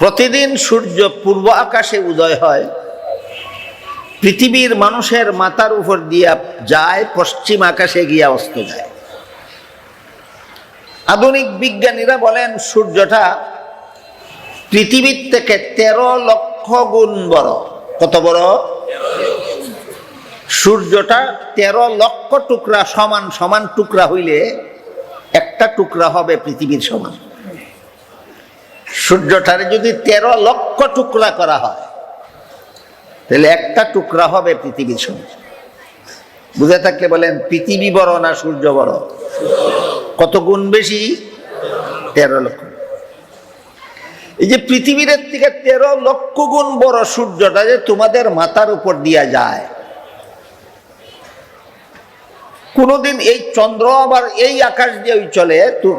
প্রতিদিন সূর্য পূর্ব আকাশে উদয় হয়। পৃথিবীর মানুষের মাথার উপর দিয়া যায়, পশ্চিম আকাশে গিয়া অস্ত যায়। আধুনিক বিজ্ঞানীরা বলেন, সূর্যটা পৃথিবীর থেকে তেরো লক্ষ গুণ বড়। কত বড়? সূর্যটা তেরো লক্ষ টুকরা সমান সমান টুকরা হইলে একটা টুকরা হবে পৃথিবীর সমান। সূর্যটারে যদি তেরো লক্ষ টুকরা করা হয়, তাহলে একটা টুকরা হবে পৃথিবীর সমান বুঝে থাকলে বলেন, পৃথিবী বড় না সূর্য বড়? কত গুণ বেশি? তেরো লক্ষ। এই যে পৃথিবীর থেকে তেরো লক্ষ গুণ বড় সূর্যটা যে তোমাদের মাথার উপর দিয়া যায় কোনোদিন এই চন্দ্র আবার এই আকাশ দিয়ে চলে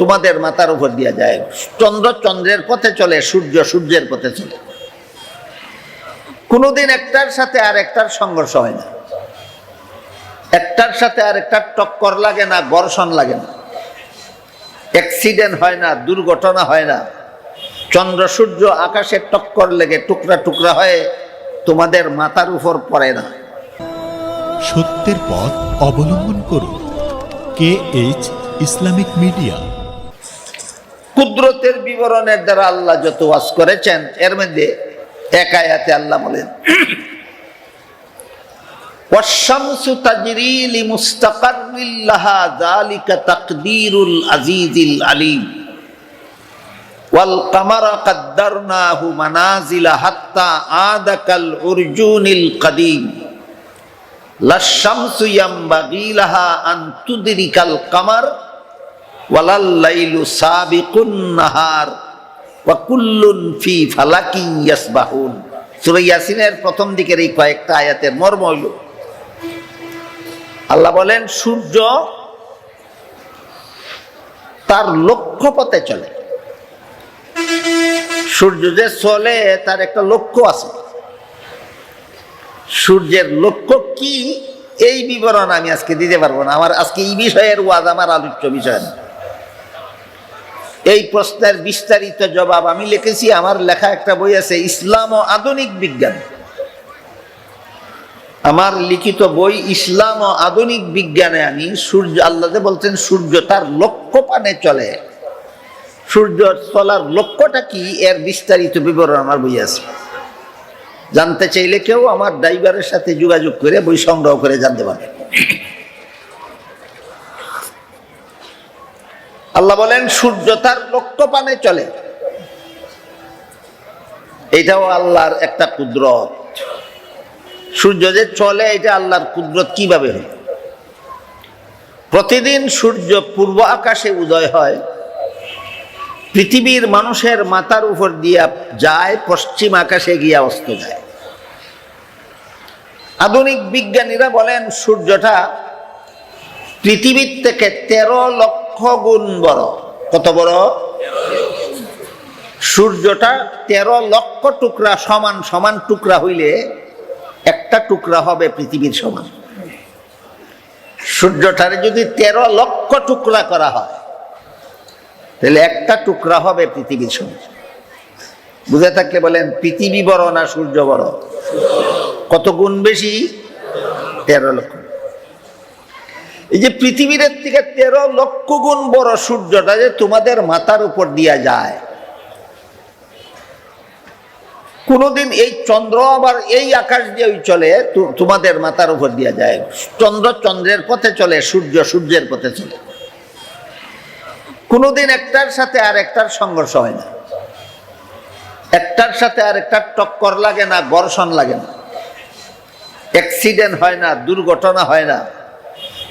তোমাদের মাথার উপর দিয়ে যায়। চন্দ্র চন্দ্রের পথে চলে, সূর্য সূর্যের পথে চলে। কোনোদিন একটার সাথে আর একটার সংঘর্ষ হয় না। একটার সাথে আর একটার টক্কর লাগে না ঘর্ষণ লাগে না। অ্যাক্সিডেন্ট হয় না, দুর্ঘটনা হয় না। চন্দ্র সূর্য আকাশে টক্কর লেগে টুকরা টুকরা হয়ে তোমাদের মাথার উপর পড়ে না। সত্যের পথ অবলম্বন করুন কে এইচ ইসলামিক মিডিয়া কুদরতের বিবরণের দ্বারা আল্লাহ যত ওয়াজ করেছেন এর মধ্যে এক আয়াতে আল্লাহ বলেন والشمس تجري لمستقر لها ذلك تقدير العزيز العليم والقمر قدرناه منازل حتى عاد كالعرجون القديم কামার ওয়ালাল্লাইলু ওয়াকুল্লুন ফি ইয়াসিনের প্রথম দিকের এই কয়েকটা আয়াতের মর্ম হইল। আল্লাহ বলেন, সূর্য তার লক্ষ্য পথে চলে। সূর্য যে চলে, তার একটা লক্ষ্য আছে। সূর্যের লক্ষ্য কি? এই বিবরণ আমি আজকে দিতে পারব না। আমার আজকে এই বিষয়ের ওয়াজ, আমার আলোচ্য বিষয় না। এই প্রশ্নের বিস্তারিত জবাব আমি লিখেছি। আমার লেখা একটা বই আছে, ইসলাম ও আধুনিক বিজ্ঞান। আমার লিখিত বই, ইসলাম ও আধুনিক বিজ্ঞানে আমি সূর্য আল্লাহ বলছেন সূর্য তার লক্ষ্য পানে চলে। সূর্য চলার লক্ষ্যটা কি? এর বিস্তারিত বিবরণ আমার বই আছে। জানতে চাইলে কেউ আমার ড্রাইভারের সাথে যোগাযোগ করে বই সংগ্রহ করে জানতে পারবে। আল্লাহ বলেন, সূর্য তার লক্ষ্য পানে চলে। এটাও আল্লাহর একটা কুদরত। সূর্য যে চলে, এটা আল্লাহর কুদরত কীভাবে হয়? প্রতিদিন সূর্য পূর্ব আকাশে উদয় হয়। পৃথিবীর মানুষের মাথার উপর দিয়া যায়, পশ্চিম আকাশে গিয়া অস্ত যায়। আধুনিক বিজ্ঞানীরা বলেন, সূর্যটা পৃথিবীর থেকে তেরো লক্ষ গুণ বড়। কত বড়? সূর্যটা তেরো লক্ষ টুকরা সমান সমান টুকরা হইলে একটা টুকরা হবে পৃথিবীর সমান। সূর্যটারে যদি তেরো লক্ষ টুকরা করা হয় তাহলে একটা টুকরা হবে পৃথিবীর সমান বুঝে থাকলে বলেন, পৃথিবী বড় না সূর্য বড়? কত গুণ বেশি? তেরো লক্ষ। এই যে পৃথিবীর থেকে তেরো লক্ষ গুণ বড় সূর্যটা যে তোমাদের মাথার উপর দিয়া যায়। কোনোদিন এই চন্দ্র আবার এই আকাশ দিয়ে চলে তোমাদের মাথার উপর দিয়া যায়। চন্দ্র চন্দ্রের পথে চলে, সূর্য সূর্যের পথে চলে। কোনোদিন একটার সাথে আর একটার সংঘর্ষ হয় না। একটার সাথে আর একটার টক্কর লাগে না ঘর্ষণ লাগে না। অ্যাক্সিডেন্ট হয় না, দুর্ঘটনা হয় না।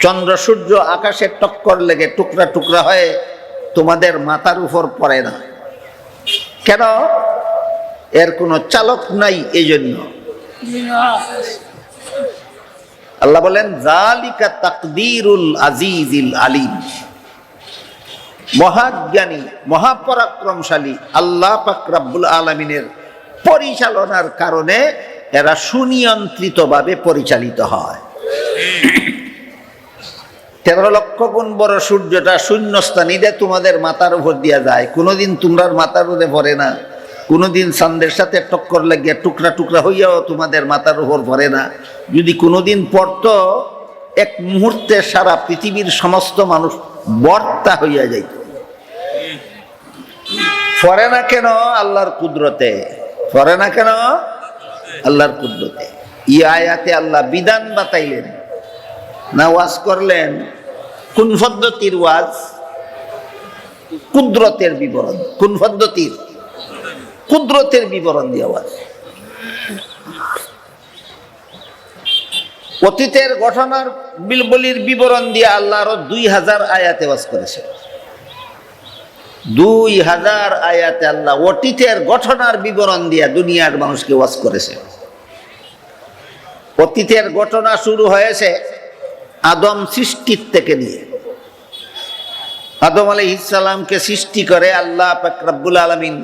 চন্দ্র, সূর্য আকাশে টক্কর লেগে টুকরা টুকরা হয়ে তোমাদের মাথার উপর পড়ে না। কেন? এর কোনো চালক নাই এই জন্য আল্লাহ বলেন, জালিকা তাকদিরুল আজিজিল আলিম। মহাজ্ঞানী, মহাপরাক্রমশালী আল্লাহ পাক রাব্বুল আলমিনের পরিচালনার কারণে এরা সুনিয়ন্ত্রিতভাবে পরিচালিত হয়। তেরো লক্ষ গুণ বড় সূর্যটা শূন্যস্থানীতে তোমাদের মাথার উপর দিয়া যায়, কোনোদিন তোমরা মাথার উপরে পড়ে না, কোনোদিন চান্দের সাথে টক্কর লাগিয়া টুকরা টুকরা হইয়াও তোমাদের মাথার উপর পড়ে না। যদি কোনোদিন পড়তো, এক মুহূর্তে সারা পৃথিবীর সমস্ত মানুষ বর্তা হইয়া যাইত। পড়ে না কেন আল্লাহর কুদরতে? পড়ে না কেন আল্লাহর কুদরতে? ই আয়াতে আল্লাহ বিধান বাতাইলেন। না ওয়াজ করলেন। কোন পদ্ধতির ওয়াজ? কুদরতের বিবরণ। কোন পদ্ধতির? কুদরতের বিবরণ দিয়ে ওয়াজ। অতীতের ঘটনার বিলবলির বিবরণ দিয়ে আল্লাহ আরও দুই হাজার আয়াতে ওয়াজ করেছে দুই হাজার আয়াতে আল্লাহ অতীতের ঘটনার বিবরণ দিয়া দুনিয়ার মানুষকে ওয়াজ করেছে। অতীতের ঘটনা শুরু হয়েছে আদম সৃষ্টির থেকে নিয়ে। আদম আলাই ইসালামকে সৃষ্টি করে আল্লাহ ফাকরাবুল আলমিন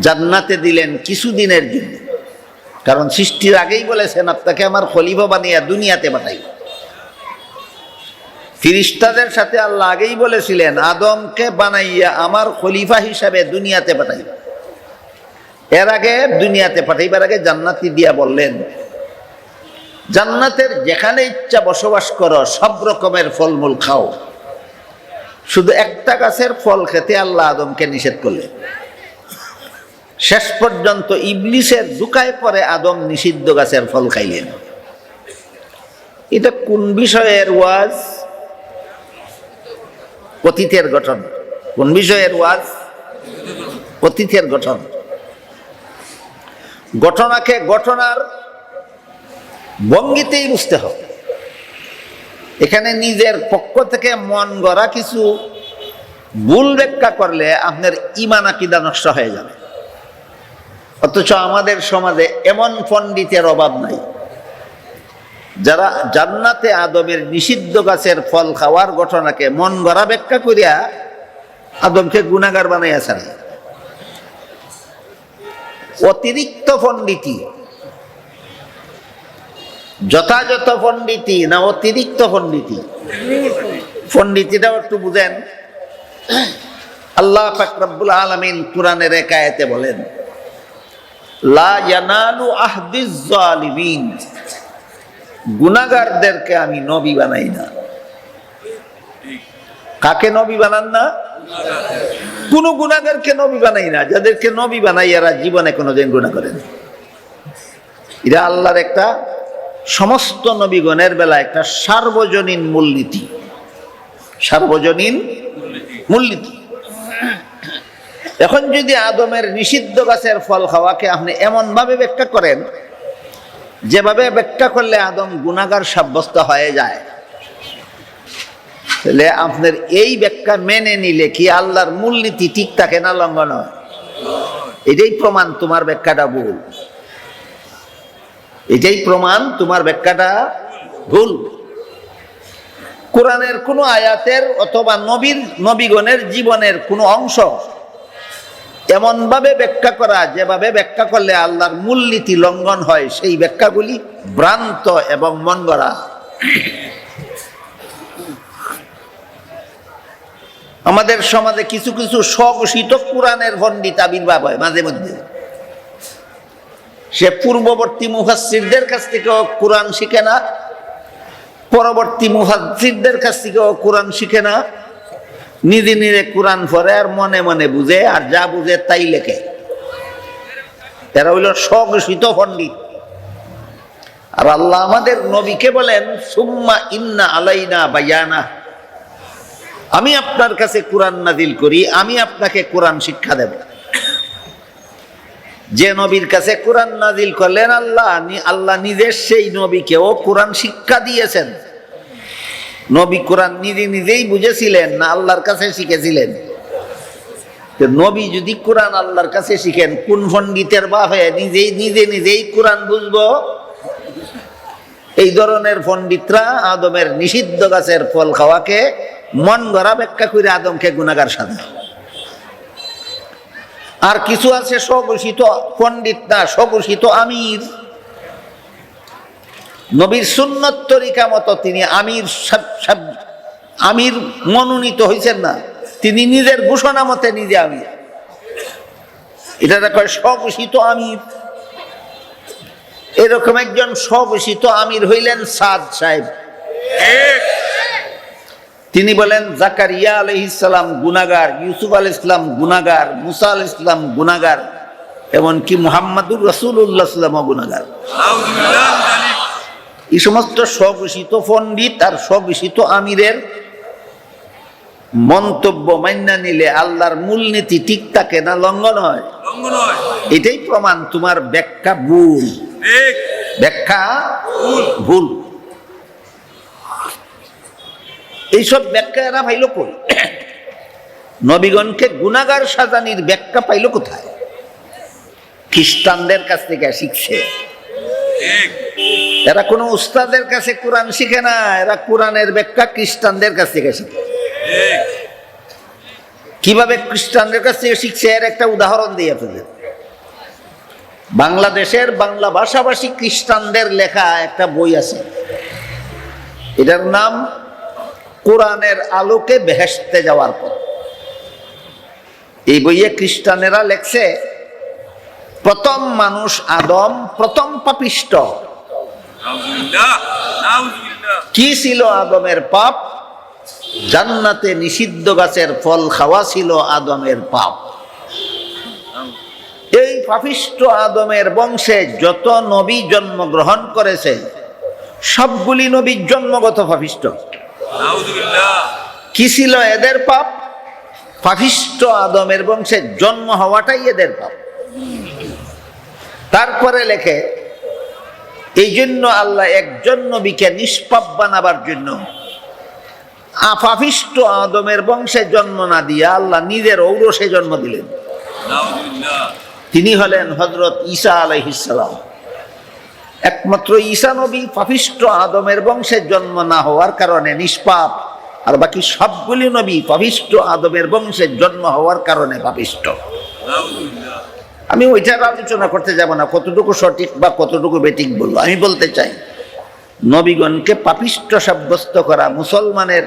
জান্নাতে দিলেন কিছুদিনের জন্য। কারণ সৃষ্টির আগেই বলেছেন, আপনাকে আমার খলিফা বানিয়ে দুনিয়াতে পাঠাই ফিরিস্তাদের সাথে আল্লাহ আগেই বলেছিলেন, আদমকে বানাইয়া আমার খলিফা হিসাবে দুনিয়াতে পাঠাই এর আগে দুনিয়াতে পাঠাইবার আগে জান্নাতি দিয়া বললেন, জান্নাতের যেখানে ইচ্ছা বসবাস করো, সব রকমের ফলমূল খাও। শুধু একটা গাছের ফল খেতে আল্লাহ আদমকে নিষেধ করলেন। শেষ পর্যন্ত ইবলিশের দুকায় পরে আদম নিষিদ্ধ গাছের ফল খাইলেন। এটা কোন বিষয়ের ওয়াজ? অতীতের গঠন। কোন বিষয়ের ওয়াজ? অতীতের গঠন। ঘটনাকে ঘটনার ভঙ্গিতেই বুঝতে হবে। এখানে নিজের পক্ষ থেকে মন গড়া কিছু ভুল ব্যাখ্যা করলে আপনার ইমান আকিদা নষ্ট হয়ে যাবে। অথচ আমাদের সমাজে এমন পণ্ডিতের অভাব নাই। যারা জান্নাতে আদমের নিষিদ্ধ গাছের ফল খাওয়ার ঘটনাকে মন গড়া ব্যাখ্যা করিয়া আদমকে গুণাগার বানাইয়া ছাড়ে অতিরিক্ত পণ্ডিতি। যথাযথ পণ্ডিতি না অতিরিক্ত পণ্ডিতি? পণ্ডিতিটাও একটু বুঝেন। আল্লাহ ফাকরাবুল আলমিন কোরআনের একায়েতে বলেন, লা আহদিজ গুনাগারদেরকে আমি নবী বানাই না। কাকে নবী বানান না? কোন গুনাগারকে নবী বানাই না। যাদেরকে নবী বানাই, এরা জীবনে কোনোদিন গুণা করেন এরা আল্লাহর একটা সমস্ত নবীগণের বেলা একটা সার্বজনীন মূলনীতি। সার্বজনীন মূলনীতি। এখন যদি আদমের নিষিদ্ধ গাছের ফল খাওয়াকে আপনি এমন ভাবে ব্যাখ্যা করেন যেভাবে ব্যাখ্যা করলে আদম গুণাগার সাব্যস্ত হয়ে যায়, তাহলে আপনার এই ব্যাখ্যা মেনে নিলে কি আল্লাহর মূলনীতি ঠিক থাকে না লঙ্ঘন হয়? এটাই প্রমাণ তোমার ব্যাখ্যাটা ভুল। এটাই প্রমাণ তোমার ব্যাখ্যাটা ভুল। কোরআনের কোনো আয়াতের অথবা নবীর, নবীগণের জীবনের কোনো অংশ এমনভাবে ব্যাখ্যা করা, যেভাবে ব্যাখ্যা করলে আল্লাহর মূলনীতি লঙ্ঘন হয়, সেই ব্যাখ্যাগুলি ভ্রান্ত এবং মন গড়া আমাদের সমাজে কিছু কিছু স্বঘোষিত কোরআনের পণ্ডিত আবির্ভাব হয় মাঝে মধ্যে। সে পূর্ববর্তী মুহাসিরদের কাছ থেকেও কোরআন শিখে না, পরবর্তী মুহাসিরদের কাছ থেকেও কোরআন শিখে না নিজে নিজে কোরআন পড়ে আর মনে মনে বুঝে, আর যা বুঝে তাই লেখে। এরা হইল স্বঘোষিত পণ্ডিত। আর আল্লাহ আমাদের নবীকে বলেন, সুম্মা ইন্না আলাইনা বায়ানা। আমি আপনার কাছে কোরআন নাজিল করি, আমি আপনাকে কোরআন শিক্ষা দেব। যে নবীর কাছে কোরআন নাজিল করলেন আল্লাহ আল্লাহ নিজের সেই নবীকেও কোরআন শিক্ষা দিয়েছেন। নবী কোরআন নিজে নিজেই বুঝেছিলেন না আল্লাহর কাছে শিখেছিলেন? নবী যদি কোরআন আল্লাহর কাছে শিখেন, কোন পণ্ডিতের হয়ে নিজেই নিজে নিজেই কোরআন বুঝব? এই ধরনের পণ্ডিতরা আদমের নিষিদ্ধ গাছের ফল খাওয়াকে মন গড়া ব্যাখ্যা করে আদমকে গুণাগার সাজায় আর কিছু আছে স্বঘোষিত পণ্ডিত না স্বঘোষিত আমির। নবীর সুন্নত তরিকা মতো তিনি আমির আমির মনোনীত হয়েছেন না। তিনি নিজের ঘোষণা মতে নিজে আমির। এটা কয় স্বঘোষিত আমির। এরকম একজন স্বঘোষিত আমির হইলেন সাদ সাহেব। তিনি বলেন, জাকারিয়া আলহিসাম গুনাগার ইউসুফ আল ইসলাম গুনাগার মুসা আল ইসলাম গুনাগার এমনকি মুহাম্মাদুর রসুল্লাহ সাল্লামও গুনাগার এই সমস্ত স্বঘোষিত পণ্ডিত আর স্বঘোষিত আমিরের মন্তব্য মান্যা নিলে আল্লাহর মূলনীতি ঠিক থাকে না লঙ্ঘন হয়? এটাই প্রমাণ তোমার ব্যাখ্যা ভুল। ব্যাখ্যা ভুল। এইসব ব্যাখ্যা এরা পাইল কই? নবীগণকে গুনাগার সাজানির ব্যাখ্যা পাইল কোথায়? খ্রিস্টানদের কাছ থেকে শিখছে। এরা কোনো উস্তাদের কাছে কোরআন শিখে না, এরা কোরআনের ব্যাখ্যা খ্রিস্টানদের কাছ থেকে শিখে। কীভাবে খ্রিস্টানদের কাছ থেকে শিখছে? এর একটা উদাহরণ দিয়ে ফেলে বাংলাদেশের বাংলা ভাষাভাষী খ্রিস্টানদের লেখা একটা বই আছে। এটার নাম, কোরআনের আলোকে বেহেসতে যাওয়ার পর এই বইয়ে খ্রিস্টানেরা লেখছে, প্রথম মানুষ আদম, প্রথম পাপিষ্ট। কি ছিল আদমের পাপ? জান্নাতে নিষিদ্ধ গাছের ফল খাওয়া ছিল আদমের পাপ। এই পাপিষ্ট আদমের বংশে যত নবী জন্মগ্রহণ করেছে সবগুলি নবী জন্মগত পাপিষ্ট কি ছিল এদের পাপ? পাপিষ্ট আদমের বংশে জন্ম হওয়াটাই এদের পাপ। তারপরে লেখে এই জন্য আল্লাহ একজন নবীকে নিষ্পাপ বানাবার জন্য আপাপিষ্ট আদমের বংশে জন্ম না দিয়ে আল্লাহ নিজের ঔরসে জন্ম দিলেন। তিনি হলেন হজরত ঈসা আলহিসাম একমাত্র ঈসা নবী পাপিষ্ট আদমের বংশে জন্ম না হওয়ার কারণে নিষ্পাপ, আর বাকি সবগুলি নবী পাপিষ্ট আদমের বংশে জন্ম হওয়ার কারণে পাপিষ্ট। আমি ওইটার আলোচনা করতে যাব না, কতটুকু সঠিক বা কতটুকু বেঠিক বলব, আমি বলতে চাই। নবীগণকে পাপিষ্ট সাব্যস্ত করা মুসলমানের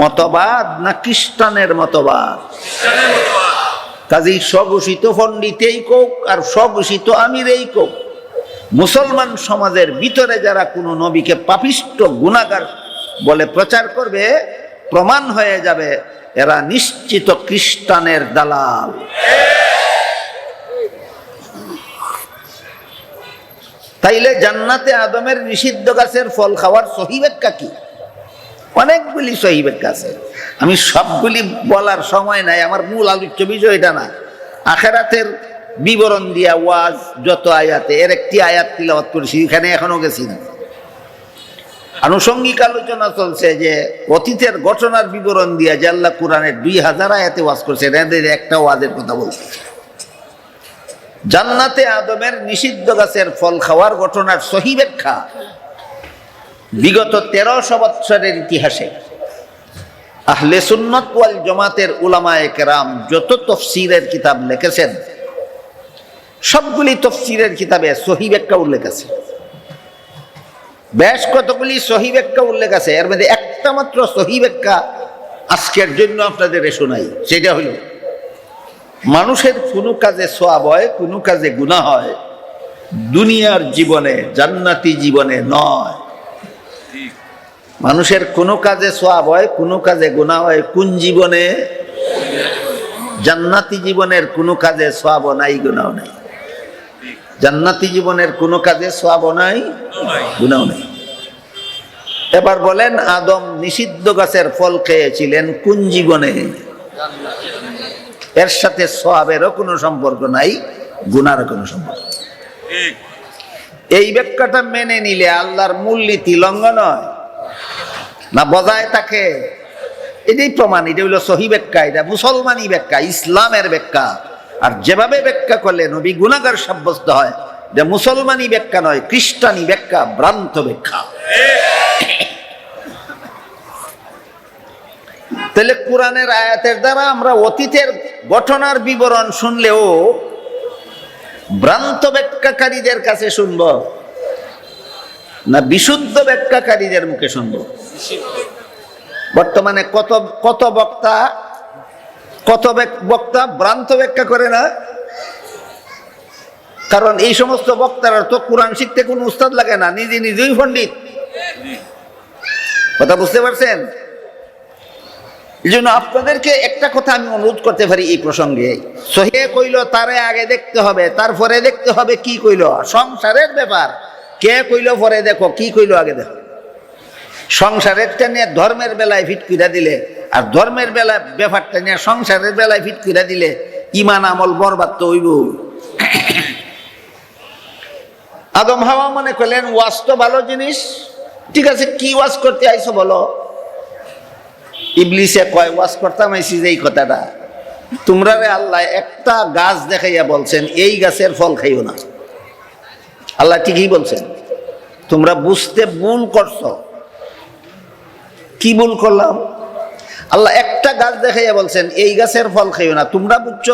মতবাদ না খ্রিস্টানের মতবাদ? কাজেই স্বঘোষিত পণ্ডিতেই কোক আর স্বঘোষিত আমিরেই কোক। মুসলমান সমাজের ভিতরে যারা কোনো নবীকে পাপিষ্ট গুণাগার বলে প্রচার করবে, প্রমাণ হয়ে যাবে, এরা নিশ্চিত খ্রিস্টানের দালাল। তাইলে জান্নাতে আদমের নিষিদ্ধ গাছের ফল খাওয়ার সহি ব্যাখ্যা কি? অনেকগুলি সহি ব্যাখ্যা আছে। আমি সবগুলি বলার সময় নাই, আমার মূল আলোচ্য বিষয় এটা না। আখেরাতের বিবরণ দিয়া ওয়াজ, যত আয়াতে, এর একটি আয়াত তিলাওয়াত করেছি, এখানে এখনও গেছি না। আনুষঙ্গিক আলোচনা চলছে যে, অতীতের ঘটনার বিবরণ দিয়া জাল্লা কোরআনের দুই হাজার আয়াতে ওয়াজ করছে এদের একটা ওয়াজের কথা বলছে। জান্নাতে আদমের নিষিদ্ধ গাছের ফল খাওয়ার ঘটনার সহি ব্যাখ্যা বিগত তেরোশো বৎসরের ইতিহাসে। আহলে সুন্নত ওয়াল জমাতের উলামায়ে কেরাম যত তফসিরের কিতাব লিখেছেন, সবগুলি তফসিরের কিতাবে সহি ব্যাখ্যা উল্লেখ আছে। বেশ কতগুলি সহি ব্যাখ্যা উল্লেখ আছে, এর মধ্যে একটা মাত্র সহি ব্যাখ্যা আজকের জন্য আপনাদের শোনাই, সেটা হলো মানুষের কোনো কাজে সোয়াব হয়, কোনো কাজে গুণা হয়, দুনিয়ার জীবনে, জান্নাতি জীবনে নয়। মানুষের কোনো কাজে সোয়াব হয়, কোনো কাজে গুণা হয়, কোন জীবনে? জান্নাতি জীবনের কোনো কাজে সোয়াব নাই গুণাও নাই। জান্নাতি জীবনের কোনো কাজে সোয়াব নাই গুণাও নাই। এবার বলেন, আদম নিষিদ্ধ গাছের ফল খেয়েছিলেন কোন জীবনে? এর সাথে সোয়াবেরও কোনো সম্পর্ক নাই গুনারও কোনো সম্পর্ক এই ব্যাখ্যাটা মেনে নিলে আল্লাহর মূলনীতি লঙ্ঘন হয়। না বজায় থাকে। এটাই প্রমাণ এটা হইল সহি ব্যাখ্যা এটা মুসলমানি ব্যাখ্যা ইসলামের ব্যাখ্যা। আর যেভাবে ব্যাখ্যা করলে নবী গুণাগার সাব্যস্ত হয় যে মুসলমানি ব্যাখ্যা নয় খ্রিস্টানি ব্যাখ্যা ভ্রান্ত ব্যাখ্যা। তাহলে কোরআনের আয়াতের দ্বারা আমরা অতীতের ঘটনার বিবরণ শুনলেও ভ্রান্ত ব্যাখ্যাকারীদের কাছে শুনব না বিশুদ্ধ ব্যাখ্যাকারীদের মুখে শুনব? বর্তমানে কত কত বক্তা কত বক্তা ভ্রান্ত ব্যাখ্যা করে না? কারণ এই সমস্ত বক্তারা তো কোরআন শিখতে কোনো উস্তাদ লাগে না, নিজে নিজেই পণ্ডিত। কথা বুঝতে পারছেন? এই জন্য আপনাদেরকে একটা কথা আমি অনুরোধ করতে পারি এই প্রসঙ্গে। সহে কইল, তারে আগে দেখতে হবে, তারপরে দেখতে হবে কি কইল। সংসারের ব্যাপার, কে কইল পরে দেখো, কি কইল আগে দেখো। সংসারেরটা নিয়ে ধর্মের বেলায় ফিট করে দিলে, আর ধর্মের বেলায় ব্যাপারটা নিয়ে সংসারের বেলায় ফিট করে দিলে ইমান আমল বরবাদ তো হইব আদম হাওয়া মনে করলেন, ওয়াজ তো ভালো জিনিস। ঠিক আছে, কি ওয়াজ করতে আইছো বলো? ইবলিসে কয়, ওয়াজ করতাম আইসি যে এই কথাটা? তোমরা রে আল্লাহ একটা গাছ দেখাইয়া বলছেন, এই গাছের ফল খাইও না। আল্লাহ ঠিকই বলছেন। তোমরা বুঝতে ভুল করছ। কি ভুল করলাম? আল্লাহ একটা গাছ দেখাইয়া বলছেন, এই গাছের ফল খাইও না। তোমরা বুঝছ?